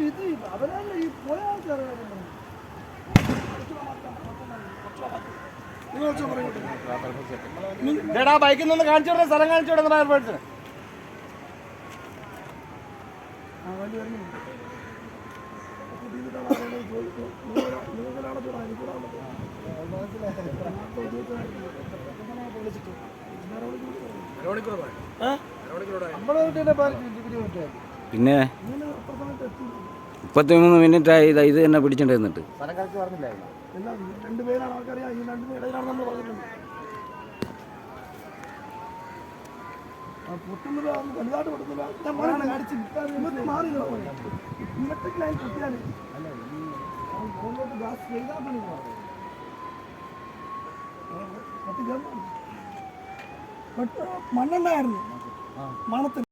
ഇത് അവരല്ല ഈ പോയ ആൾക്കാരെ ചേട്ടാ ബൈക്കിൽ നിന്ന് കാണിച്ചു വിടുന്ന സ്ഥലം കാണിച്ചു വിടുന്ന ഫയർഫോഴ്സിന് നമ്മളെ വീട്ടിലെ പതിനഞ്ച് കിലോമീറ്റർ പിന്നെ മുപ്പത്തി മൂന്ന് മിനിറ്റ് മുപ്പത്തിമൂന്ന് മിനിറ്റായി ഇത് ഇത് തന്നെ പണി മണ്ണെണ്ണായിരുന്നു മണത്തിൽ